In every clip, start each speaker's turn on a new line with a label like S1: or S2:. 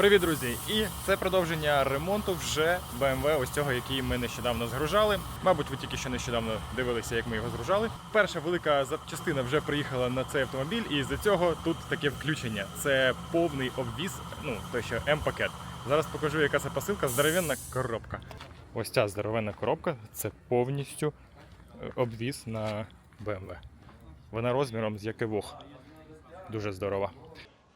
S1: Привіт, друзі! І це продовження ремонту вже BMW, ось цього, який ми нещодавно згружали. Мабуть, ви тільки що нещодавно дивилися, як ми його згружали. Перша велика запчастина вже приїхала на цей автомобіль, і з-за цього тут таке включення. Це повний обвіз, ну той що М-пакет. Зараз покажу, яка це посилка. Здоровенна коробка. Ось ця здоровенна коробка це повністю е, обвіз на BMW. Вона розміром з якивох. Дуже здорова.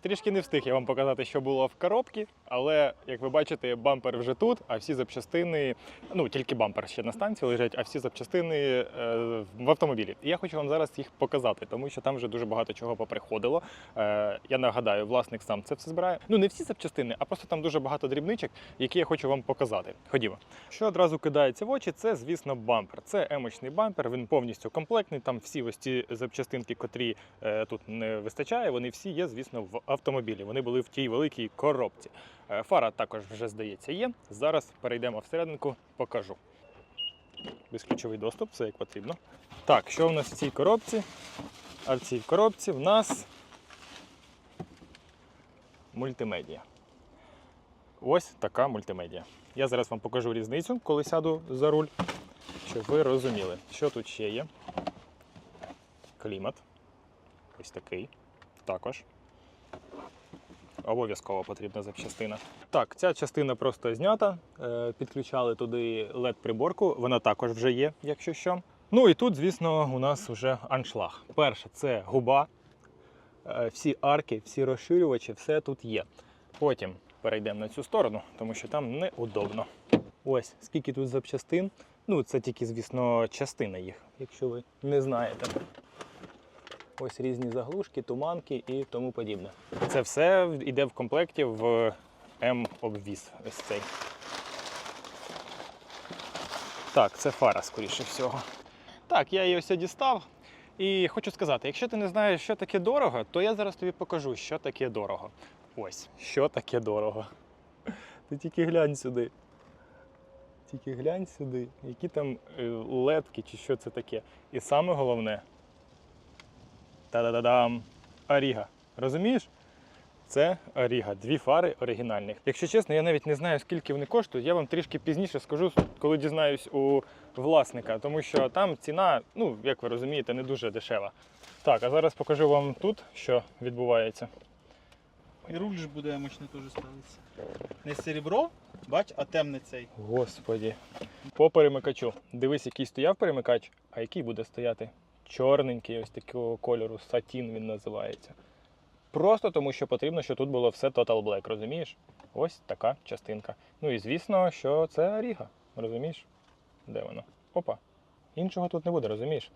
S1: Трішки не встиг я вам показати, що було в коробці, але як ви бачите, бампер вже тут, а всі запчастини, ну тільки бампер ще на станції лежать, а всі запчастини е, в автомобілі. І я хочу вам зараз їх показати, тому що там вже дуже багато чого поприходило. Е, я нагадаю, власник сам це все збирає. Ну не всі запчастини, а просто там дуже багато дрібничок, які я хочу вам показати. Ходімо. Що одразу кидається в очі, це, звісно, бампер. Це емочний бампер, він повністю комплектний. Там всі ось ці запчастинки, котрі е, тут не вистачає, вони всі є, звісно, в автомобілі. Вони були в тій великій коробці. Е, Фара також вже здається є. Зараз перейдемо всерединку, покажу. Безключовий доступ, все як потрібно. Так, що в нас в цій коробці? А в цій коробці в нас мультимедіа. Ось така мультимедіа. Я зараз вам покажу різницю, коли сяду за руль, щоб ви розуміли, що тут ще є. Клімат. Ось такий. Також. Обов'язково потрібна запчастина. Так, ця частина просто знята. Е, Підключали туди LED-приборку, вона також вже є, якщо що. Ну і тут, звісно, у нас вже аншлаг. Перше, це губа. Е, Всі арки, всі розширювачі, все тут є. Потім перейдемо на цю сторону, тому що там неудобно. Ось скільки тут запчастин. Ну, це тільки, звісно, частина їх, якщо ви не знаєте. Ось різні заглушки, туманки і тому подібне. Це все йде в комплекті в М-обвіз. Ось цей. Так, це фара, скоріше всього. Так, я її ось дістав. І хочу сказати, якщо ти не знаєш, що таке дорого, то я зараз тобі покажу, що таке дорого. Ось, що таке дорого. Ти тільки глянь сюди. Тільки глянь сюди, які там е, ледки чи що це таке. І саме головне, та-да-да-дам, Аріга. Розумієш? Це Аріга, дві фари оригінальних. Якщо чесно, я навіть не знаю, скільки вони коштують. Я вам трішки пізніше скажу, коли дізнаюсь у власника, тому що там ціна, ну, як ви розумієте, не дуже дешева. Так, а зараз покажу вам тут, що відбувається.
S2: І руль ж буде мощно теж ставиться. Не серебро, бач, а темний цей.
S1: Господі. По перемикачу. Дивись, який стояв перемикач, а який буде стояти. Чорненький, ось такого кольору, сатін він називається. Просто тому, що потрібно, щоб тут було все Total Black, розумієш? Ось така частинка. Ну і звісно, що це Аріга, розумієш? Де воно? Опа. Іншого тут не буде, розумієш?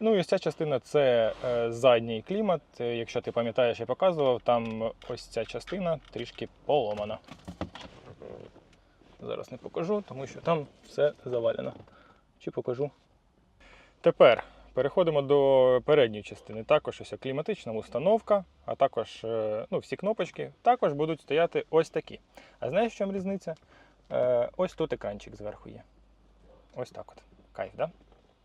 S1: Ну і ось ця частина це е, задній клімат. Е, Якщо ти пам'ятаєш, я показував, там ось ця частина трішки поломана. Зараз не покажу, тому що там все завалено. Чи покажу? Тепер переходимо до передньої частини. Також ось кліматична установка, а також е, ну, всі кнопочки також будуть стояти ось такі. А знаєш, в чому різниця? Е, Ось тут екранчик зверху є. Ось так от. Кайф, да?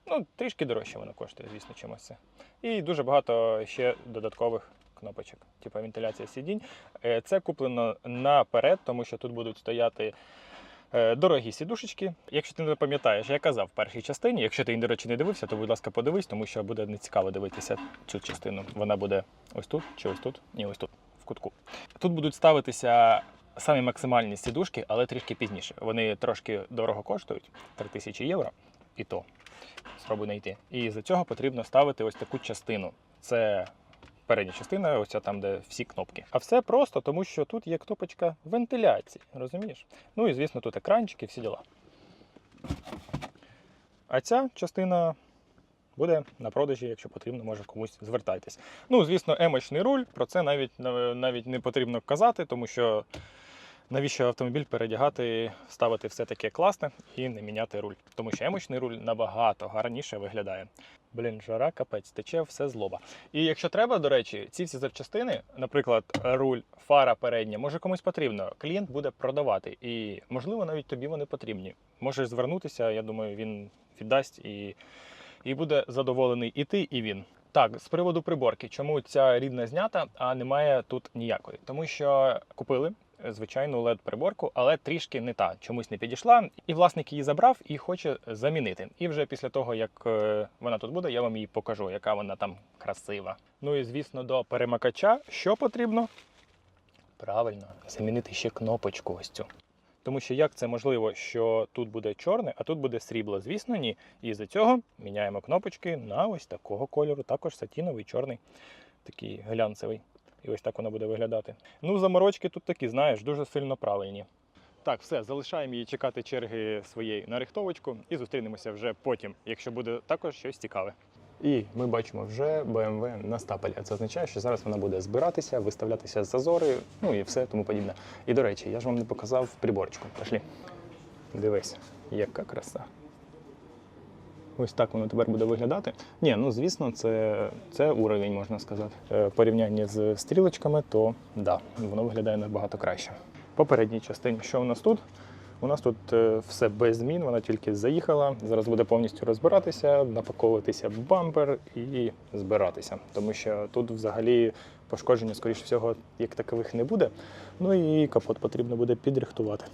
S1: Ну, трішки дорожче воно коштує, звісно, чимось це. І дуже багато ще додаткових кнопочок, типу вентиляція сидінь. Е, Це куплено наперед, тому що тут будуть стояти дорогі сідушечки. Якщо ти не пам'ятаєш, я казав в першій частині. Якщо ти, до речі, не дивився, то будь ласка, подивись, тому що буде нецікаво дивитися цю частину. Вона буде ось тут чи ось тут? Ні, ось тут, в кутку. Тут будуть ставитися самі максимальні сідушки, але трішки пізніше. Вони трошки дорого коштують 3000 євро. І то спробуй знайти. І за цього потрібно ставити ось таку частину. Це передня частина, оця там, де всі кнопки. А все просто, тому що тут є кнопочка вентиляції, розумієш? Ну і звісно, тут екранчики, всі діла. А ця частина буде на продажі, якщо потрібно, може комусь звертайтесь. Ну, звісно, емочний руль, про це навіть, навіть не потрібно казати, тому що навіщо автомобіль передягати, ставити все таке класне і не міняти руль. Тому що емочний руль набагато гарніше виглядає. Блін, жара, капець, тече все з лоба. І якщо треба, до речі, ці всі запчастини, наприклад, руль, фара передня, може комусь потрібно. Клієнт буде продавати, і можливо навіть тобі вони потрібні. Можеш звернутися, я думаю, він віддасть і, і буде задоволений і ти, і він. Так, з приводу приборки, чому ця рідна знята, а немає тут ніякої? Тому що купили звичайну led приборку, але трішки не та, чомусь не підійшла. І власник її забрав і хоче замінити. І вже після того, як е, вона тут буде, я вам її покажу, яка вона там красива. Ну і звісно, до перемикача що потрібно? Правильно, замінити ще кнопочку ось цю. Тому що як це можливо, що тут буде чорне, а тут буде срібло? Звісно, ні. І з цього міняємо кнопочки на ось такого кольору, також сатіновий, чорний, такий глянцевий. І ось так воно буде виглядати. Ну, заморочки тут такі, знаєш, дуже сильно правильні. Так, все, залишаємо її чекати черги своєї на рихтовочку і зустрінемося вже потім, якщо буде також щось цікаве. І ми бачимо вже BMW на стапелі. Це означає, що зараз вона буде збиратися, виставлятися з зазори, ну і все тому подібне. І до речі, я ж вам не показав приборочку. Пішли. Дивись, яка краса. Ось так воно тепер буде виглядати. Ні, ну звісно, це, це уровень, можна сказати. Е, порівнянні з стрілочками, то да, воно виглядає набагато краще. В попередній частині, що у нас тут? У нас тут е, все без змін, вона тільки заїхала. Зараз буде повністю розбиратися, напаковуватися бампер і збиратися. Тому що тут взагалі пошкодження, скоріш всього, як такових не буде. Ну і капот потрібно буде підрихтувати.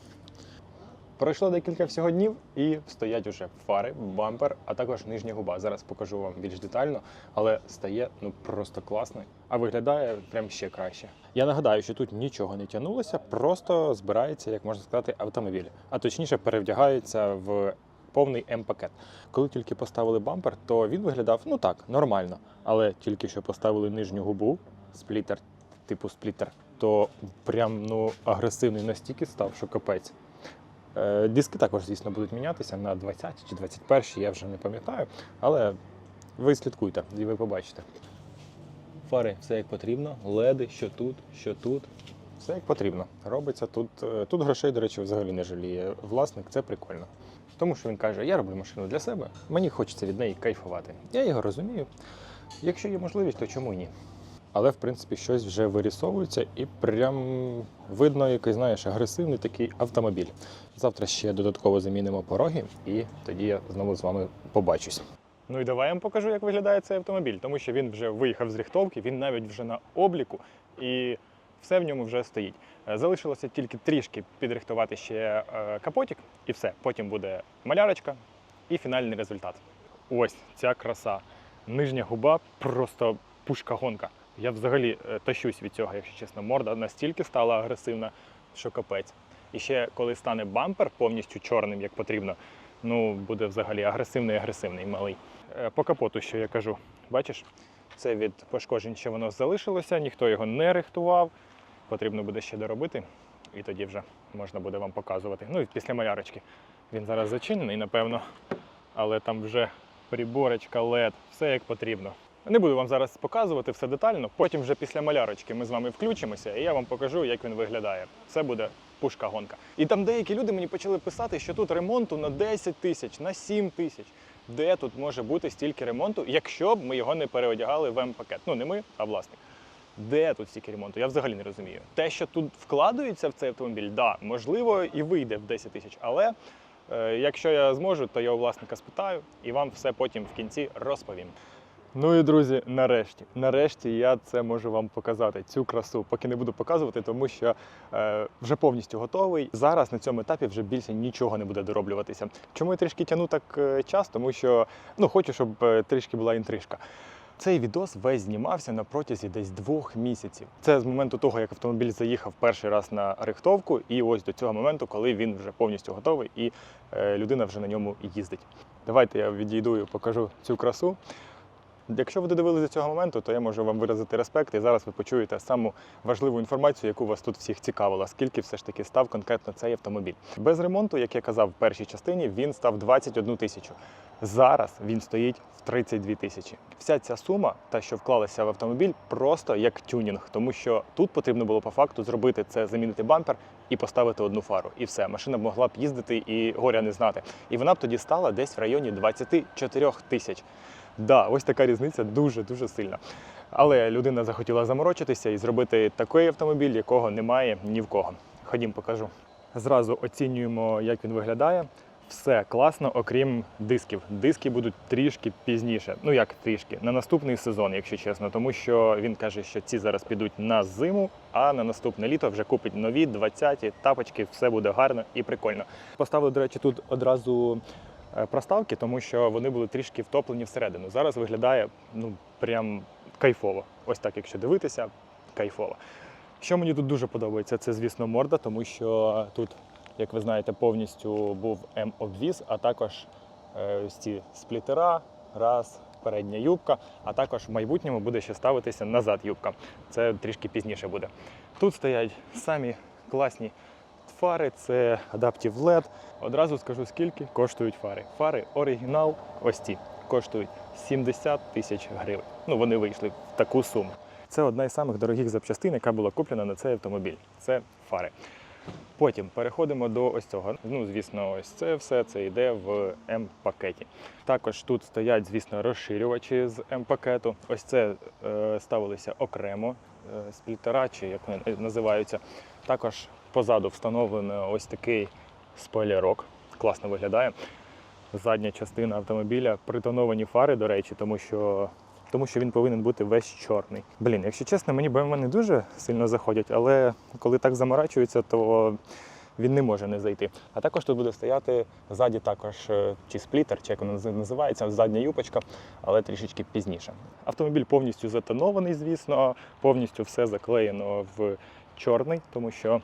S1: Пройшло декілька всього днів і стоять уже фари, бампер, а також нижня губа. Зараз покажу вам більш детально, але стає ну просто класно, а виглядає прям ще краще. Я нагадаю, що тут нічого не тягнулося, просто збирається, як можна сказати, автомобіль, а точніше перевдягається в повний М-пакет. Коли тільки поставили бампер, то він виглядав ну так, нормально. Але тільки що поставили нижню губу, сплітер, типу сплітер, то прям ну агресивний настільки став, що капець. Е, Диски також, звісно, будуть мінятися на 20 чи 21, я вже не пам'ятаю, але ви слідкуйте і ви побачите. Фари все як потрібно, леди, що тут, що тут. Все як потрібно. Робиться тут. е, Тут грошей, до речі, взагалі не жаліє. Власник, це прикольно. Тому що він каже: я роблю машину для себе, мені хочеться від неї кайфувати. Я його розумію. Якщо є можливість, то чому ні? Але в принципі щось вже вирісовується і прям видно який, знаєш, агресивний такий автомобіль. Завтра ще додатково замінимо пороги, і тоді я знову з вами побачусь. Ну і давай я вам покажу, як виглядає цей автомобіль, тому що він вже виїхав з рихтовки, він навіть вже на обліку, і все в ньому вже стоїть. Е, Залишилося тільки трішки підрихтувати ще е, капотик, і все. Потім буде малярочка і фінальний результат. Ось ця краса. Нижня губа просто пушка-гонка. Я взагалі е, тащусь від цього, якщо чесно. Морда настільки стала агресивна, що капець. І ще коли стане бампер повністю чорним, як потрібно, ну буде взагалі агресивний, агресивний малий. Е, По капоту, що я кажу, бачиш, це від пошкоджень, що воно залишилося, ніхто його не рихтував. Потрібно буде ще доробити, і тоді вже можна буде вам показувати. Ну і після малярочки. Він зараз зачинений, напевно, але там вже приборочка, LED, все як потрібно. Не буду вам зараз показувати все детально. Потім вже після малярочки ми з вами включимося, і я вам покажу, як він виглядає. Це буде пушка-гонка. І там деякі люди мені почали писати, що тут ремонту на 10 тисяч, на 7 тисяч. Де тут може бути стільки ремонту, якщо б ми його не переодягали в М-пакет? Ну не ми, а власник. Де тут стільки ремонту? Я взагалі не розумію. Те, що тут вкладаються в цей автомобіль, да, можливо, і вийде в 10 тисяч, але е, якщо я зможу, то я у власника спитаю і вам все потім в кінці розповім. Ну і друзі, нарешті, нарешті я це можу вам показати, цю красу. Поки не буду показувати, тому що е, вже повністю готовий. Зараз на цьому етапі вже більше нічого не буде дороблюватися. Чому я трішки тяну так е, час? Тому що ну, хочу, щоб е, трішки була інтрижка. Цей відос весь знімався на протязі десь двох місяців. Це з моменту того, як автомобіль заїхав перший раз на рихтовку, і ось до цього моменту, коли він вже повністю готовий і е, людина вже на ньому їздить. Давайте я відійду і покажу цю красу. Якщо ви додивилися до цього моменту, то я можу вам виразити респект, і зараз ви почуєте саму важливу інформацію, яку вас тут всіх цікавила, скільки все ж таки став конкретно цей автомобіль. Без ремонту, як я казав в першій частині, він став 21 тисячу. Зараз він стоїть в 32 тисячі. Вся ця сума, та що вклалася в автомобіль, просто як тюнінг, тому що тут потрібно було по факту зробити це, замінити бампер і поставити одну фару. І все, машина б могла б їздити і горя не знати. І вона б тоді стала десь в районі 24 тисяч. Да, ось така різниця дуже дуже сильна. Але людина захотіла заморочитися і зробити такий автомобіль, якого немає ні в кого. Ходім, покажу. Зразу оцінюємо, як він виглядає. все класно, окрім дисків. Диски будуть трішки пізніше. Ну як трішки, на наступний сезон, якщо чесно, тому що він каже, що ці зараз підуть на зиму, а на наступне літо вже купить нові 20-ті тапочки, все буде гарно і прикольно. Поставили, до речі, тут одразу проставки, тому що вони були трішки втоплені всередину. Зараз виглядає ну прям кайфово. Ось так, якщо дивитися, кайфово. Що мені тут дуже подобається, це, звісно, морда, тому що тут, як ви знаєте, повністю був М-обвіз, а також е, ось ці сплітера, раз, передня юбка, а також в майбутньому буде ще ставитися назад юбка. Це трішки пізніше буде. Тут стоять самі класні фари, це Adaptive LED. Одразу скажу, скільки коштують фари. Фари оригінал, ось ці, коштують 70 тисяч гривень. Ну, вони вийшли в таку суму. Це одна із самих дорогих запчастин, яка була куплена на цей автомобіль. Це фари. Потім переходимо до ось цього. Ну, звісно, ось це все це йде в М-пакеті. Також тут стоять, звісно, розширювачі з М-пакету. Ось це е, ставилися окремо е, сплітера, чи як вони називаються. Також позаду встановлено ось такий спойлерок. Класно виглядає. Задня частина автомобіля, притоновані фари, до речі, тому що тому що він повинен бути весь чорний. Блін, якщо чесно, мені BMW не дуже сильно заходять, але коли так заморачується, то він не може не зайти. А також тут буде стояти ззаді також е, чи сплітер, чи як воно називається, задня юпочка, але трішечки пізніше. Автомобіль повністю затонований, звісно, повністю все заклеєно в чорний, тому що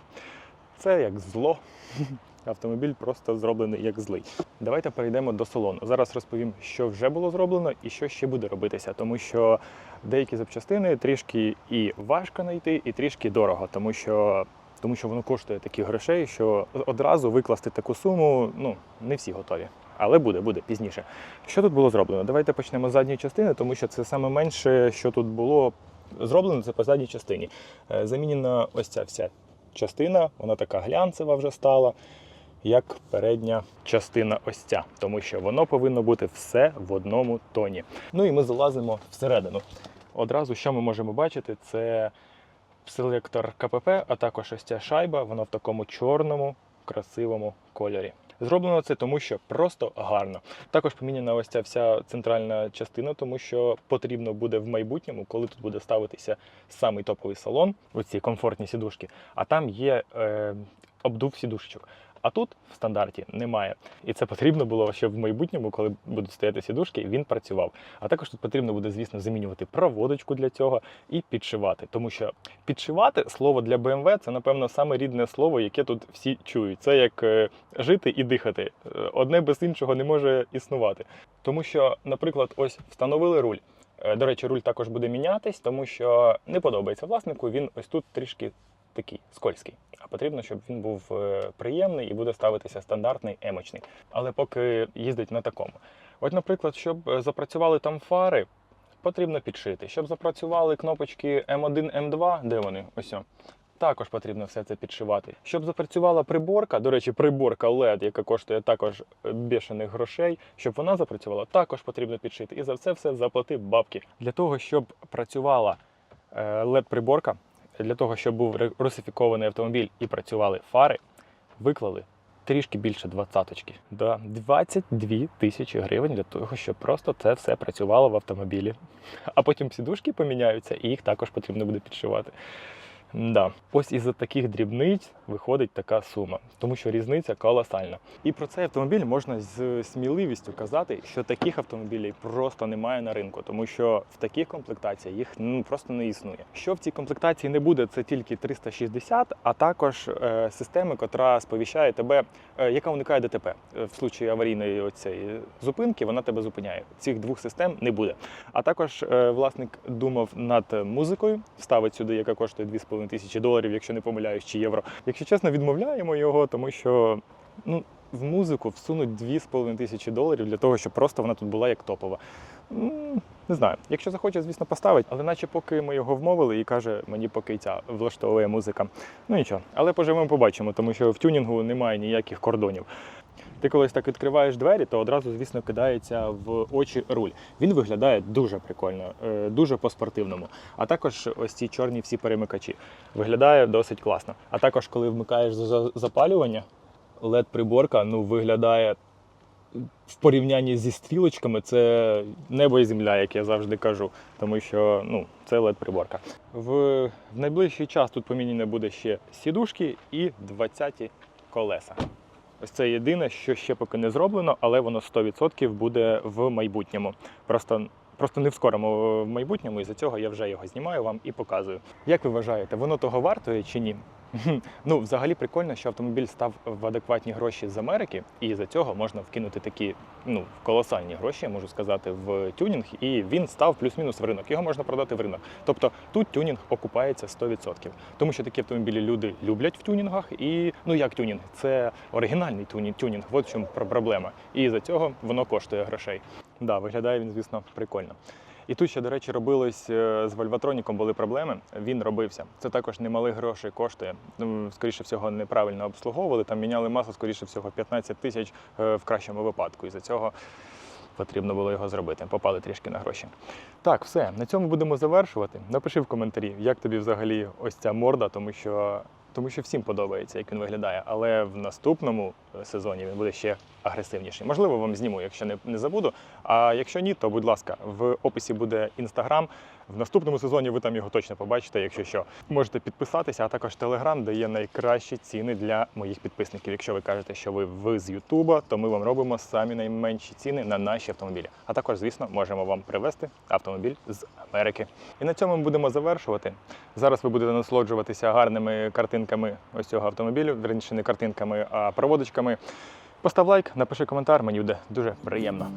S1: це як зло. Автомобіль просто зроблений як злий. Давайте перейдемо до салону. Зараз розповім, що вже було зроблено і що ще буде робитися, тому що деякі запчастини трішки і важко знайти, і трішки дорого, тому що, тому що воно коштує таких грошей, що одразу викласти таку суму ну, не всі готові. Але буде, буде пізніше. Що тут було зроблено? Давайте почнемо з задньої частини, тому що це саме менше, що тут було зроблено, це по задній частині. Е, Замінена ось ця вся частина, вона така глянцева вже стала як передня частина ось ця, тому що воно повинно бути все в одному тоні. Ну і ми залазимо всередину. Одразу, що ми можемо бачити, це селектор КПП, а також ось ця шайба, вона в такому чорному, красивому кольорі. Зроблено це тому, що просто гарно. Також поміняна ось ця вся центральна частина, тому що потрібно буде в майбутньому, коли тут буде ставитися самий топовий салон, оці комфортні сідушки, а там є е, обдув сідушечок. А тут в стандарті немає. І це потрібно було, щоб в майбутньому, коли будуть стояти сідушки, він працював. А також тут потрібно буде, звісно, замінювати проводочку для цього і підшивати. Тому що підшивати слово для BMW це, напевно, саме рідне слово, яке тут всі чують. Це як е, жити і дихати. Е, Одне без іншого не може існувати. Тому що, наприклад, ось встановили руль. Е, До речі, руль також буде мінятись, тому що не подобається власнику. Він ось тут трішки такий скользький. А потрібно, щоб він був е, приємний і буде ставитися стандартний емочний. Але поки їздить на такому. От, наприклад, щоб е, запрацювали там фари, потрібно підшити. Щоб запрацювали кнопочки М1, М2, де вони? Ось. о, Також потрібно все це підшивати. Щоб запрацювала приборка, до речі, приборка LED, яка коштує також е, бешених грошей, щоб вона запрацювала, також потрібно підшити. І за це все заплати бабки. Для того, щоб працювала LED-приборка, для того, щоб був русифікований автомобіль і працювали фари, виклали трішки більше двадцяточки. Да, 22 тисячі гривень для того, щоб просто це все працювало в автомобілі. А потім сідушки поміняються, і їх також потрібно буде підшивати. Да. Ось із-за таких дрібниць виходить така сума, тому що різниця колосальна. І про цей автомобіль можна з сміливістю казати, що таких автомобілів просто немає на ринку, тому що в таких комплектаціях їх ну, просто не існує. Що в цій комплектації не буде, це тільки 360, а також е, системи, котра сповіщає тебе, е, яка уникає ДТП. Е, В случаї аварійної оцеї зупинки вона тебе зупиняє. Цих двох систем не буде. А також е, власник думав над музикою, ставить сюди, яка коштує 2,5 тисячі доларів, якщо не помиляюсь, чи євро. Якщо чесно, відмовляємо його, тому що ну, в музику всунуть 2,5 тисячі доларів для того, щоб просто вона тут була як топова. Не знаю. Якщо захоче, звісно, поставить, але наче поки ми його вмовили і каже, мені поки ця влаштовує музика. Ну нічого, але поживемо, побачимо, тому що в тюнінгу немає ніяких кордонів. Ти колись так відкриваєш двері, то одразу, звісно, кидається в очі руль. Він виглядає дуже прикольно, е, дуже по-спортивному. А також ось ці чорні всі перемикачі. Виглядає досить класно. А також, коли вмикаєш запалювання, LED-приборка ну, виглядає в порівнянні зі стрілочками це небо і земля, як я завжди кажу, тому що ну, це led приборка. В, в найближчий час тут поміняно буде ще сідушки і 20 колеса. Ось це єдине, що ще поки не зроблено, але воно 100% буде в майбутньому. Просто, просто не в скорому в майбутньому, і за цього я вже його знімаю вам і показую. Як ви вважаєте, воно того вартує чи ні? Ну, взагалі прикольно, що автомобіль став в адекватні гроші з Америки, і за цього можна вкинути такі ну колосальні гроші, я можу сказати, в тюнінг, і він став плюс-мінус в ринок. Його можна продати в ринок. Тобто тут тюнінг окупається 100%. Тому що такі автомобілі люди люблять в тюнінгах, і ну як тюнінг, це оригінальний тюнінг. тюнінг. От в чому про- проблема. І за цього воно коштує грошей. Да, виглядає він, звісно, прикольно. І тут ще, до речі, робилось е, з Вольватроніком були проблеми. Він робився. Це також немалих грошей коштує. Скоріше всього, неправильно обслуговували. Там міняли масло, скоріше всього, 15 тисяч е, в кращому випадку. І за цього потрібно було його зробити. Попали трішки на гроші. Так, все, на цьому будемо завершувати. Напиши в коментарі, як тобі взагалі ось ця морда, тому що. Тому що всім подобається, як він виглядає, але в наступному е, сезоні він буде ще агресивніший. Можливо, вам зніму, якщо не, не забуду. А якщо ні, то будь ласка, в описі буде інстаграм. В наступному сезоні ви там його точно побачите. Якщо що, можете підписатися, а також Телеграм дає найкращі ціни для моїх підписників. Якщо ви кажете, що ви ви з Ютуба, то ми вам робимо самі найменші ціни на наші автомобілі. А також, звісно, можемо вам привезти автомобіль з Америки. І на цьому ми будемо завершувати. Зараз ви будете насолоджуватися гарними картинками ось цього автомобілю, верніше не картинками, а проводочками. Постав лайк, напиши коментар, мені буде дуже приємно.